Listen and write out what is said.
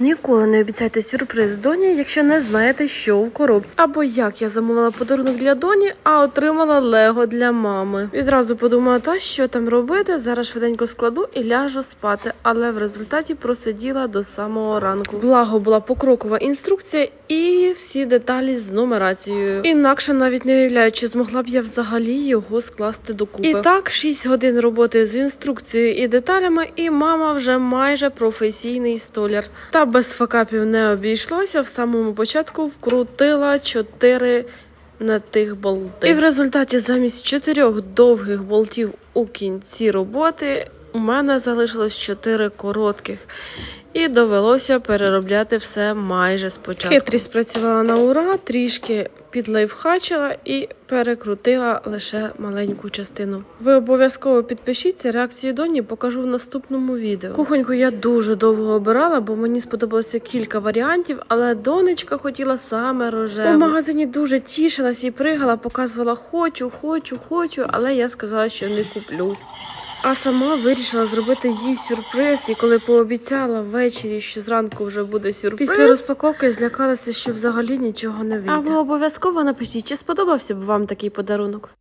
Ніколи не обіцяйте сюрприз доні, якщо не знаєте, що в коробці. Або як я замовила подарунок для доні, а отримала лего для мами. Відразу подумала, та що там робити. Зараз швиденько складу і ляжу спати. Але в результаті просиділа до самого ранку. Благо була покрокова інструкція і всі деталі з нумерацією. Інакше навіть не уявляю, чи змогла б я взагалі його скласти докупи. І так, 6 годин роботи з інструкцією і деталями, і мама вже майже професійний столяр. Та без факапів не обійшлося. В самому початку вкрутила 4 на тих болти. І в результаті замість чотирьох довгих болтів у кінці роботи у мене залишилось 4 коротких. І довелося переробляти все майже спочатку. Хитрість спрацювала на ура, трішки підлайфхачила і перекрутила лише маленьку частину. Ви обов'язково підпишіться, реакцію доні покажу в наступному відео. Кухоньку я дуже довго обирала, бо мені сподобалося кілька варіантів, але донечка хотіла саме рожеву. У магазині дуже тішилась і пригала, показувала хочу, хочу, хочу, але я сказала, що не куплю. А сама вирішила зробити їй сюрприз, і коли пообіцяла ввечері, що зранку вже буде сюрприз, після розпаковки злякалася, що взагалі нічого не вийде. А ви обов'язково напишіть, чи сподобався б вам такий подарунок?